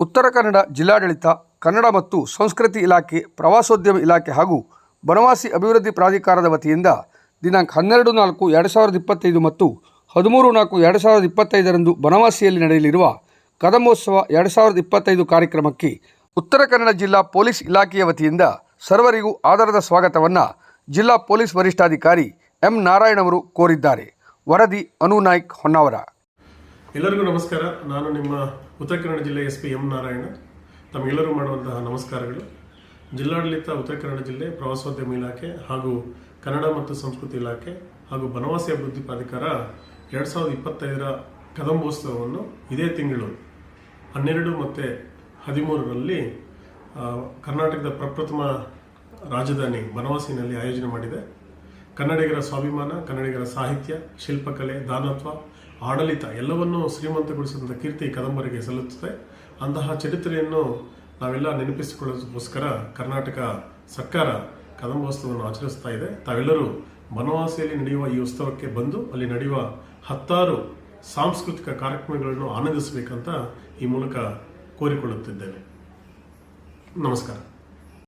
ಉತ್ತರ ಕನ್ನಡ ಜಿಲ್ಲಾಡಳಿತ, ಕನ್ನಡ ಮತ್ತು ಸಂಸ್ಕೃತಿ ಇಲಾಖೆ, ಪ್ರವಾಸೋದ್ಯಮ ಇಲಾಖೆ ಹಾಗೂ ಬನವಾಸಿ ಅಭಿವೃದ್ಧಿ ಪ್ರಾಧಿಕಾರದ ವತಿಯಿಂದ ದಿನಾಂಕ ಹನ್ನೆರಡು ನಾಲ್ಕು ಎರಡು ಸಾವಿರದ ಇಪ್ಪತ್ತೈದು ಮತ್ತು ಹದಿಮೂರು ನಾಲ್ಕು ಎರಡು ಸಾವಿರದ ಇಪ್ಪತ್ತೈದರಂದು ಬನವಾಸಿಯಲ್ಲಿ ನಡೆಯಲಿರುವ ಕದಮೋತ್ಸವ ಎರಡು ಸಾವಿರದ ಇಪ್ಪತ್ತೈದು ಕಾರ್ಯಕ್ರಮಕ್ಕೆ ಉತ್ತರ ಕನ್ನಡ ಜಿಲ್ಲಾ ಪೊಲೀಸ್ ಇಲಾಖೆಯ ವತಿಯಿಂದ ಸರ್ವರಿಗೂ ಆಧಾರದ ಸ್ವಾಗತವನ್ನು ಜಿಲ್ಲಾ ಪೊಲೀಸ್ ವರಿಷ್ಠಾಧಿಕಾರಿ ಎಂ ನಾರಾಯಣ್ ಅವರು ಕೋರಿದ್ದಾರೆ. ವರದಿ ಅನು ನಾಯ್ಕ್ ಹೊನ್ನಾವರ. ಎಲ್ಲರಿಗೂ ನಮಸ್ಕಾರ. ನಾನು ನಿಮ್ಮ ಉತ್ತರ ಕನ್ನಡ ಜಿಲ್ಲೆ ಎಸ್ ಪಿ ಎಂ ನಾರಾಯಣ. ತಮಗೆಲ್ಲರೂ ಮಾಡುವಂತಹ ನಮಸ್ಕಾರಗಳು. ಜಿಲ್ಲಾಡಳಿತ ಉತ್ತರ ಕನ್ನಡ ಜಿಲ್ಲೆ ಪ್ರವಾಸೋದ್ಯಮ ಇಲಾಖೆ ಹಾಗೂ ಕನ್ನಡ ಮತ್ತು ಸಂಸ್ಕೃತಿ ಇಲಾಖೆ ಹಾಗೂ ಬನವಾಸಿ ಅಭಿವೃದ್ಧಿ ಪ್ರಾಧಿಕಾರ ಎರಡು ಸಾವಿರದ ಇಪ್ಪತ್ತೈದರ ಕದಂಬೋತ್ಸವವನ್ನು ಇದೇ ತಿಂಗಳು ಹನ್ನೆರಡು ಮತ್ತು ಹದಿಮೂರರಲ್ಲಿ ಕರ್ನಾಟಕದ ಪ್ರಪ್ರಥಮ ರಾಜಧಾನಿ ಬನವಾಸಿನಲ್ಲಿ ಆಯೋಜನೆ ಮಾಡಿದೆ. ಕನ್ನಡಿಗರ ಸ್ವಾಭಿಮಾನ, ಕನ್ನಡಿಗರ ಸಾಹಿತ್ಯ, ಶಿಲ್ಪಕಲೆ, ದಾನತ್ವ ಆಡಳಿತ ಎಲ್ಲವನ್ನೂ ಶ್ರೀಮಂತಗೊಳಿಸಿದಂಥ ಕೀರ್ತಿ ಕದಂಬರಿಗೆ ಸಲ್ಲುತ್ತದೆ. ಅಂತಹ ಚರಿತ್ರೆಯನ್ನು ನಾವೆಲ್ಲ ನೆನಪಿಸಿಕೊಳ್ಳೋದಕ್ಕೋಸ್ಕರ ಕರ್ನಾಟಕ ಸರ್ಕಾರ ಕದಂಬೋತ್ಸವವನ್ನು ಆಚರಿಸ್ತಾ ಇದೆ. ತಾವೆಲ್ಲರೂ ಬನವಾಸಿಯಲ್ಲಿ ನಡೆಯುವ ಈ ಉತ್ಸವಕ್ಕೆ ಬಂದು ಅಲ್ಲಿ ನಡೆಯುವ ಹತ್ತಾರು ಸಾಂಸ್ಕೃತಿಕ ಕಾರ್ಯಕ್ರಮಗಳನ್ನು ಆನಂದಿಸಬೇಕಂತ ಈ ಮೂಲಕ ಕೋರಿಕೊಳ್ಳುತ್ತಿದ್ದೇನೆ ನಮಸ್ಕಾರ.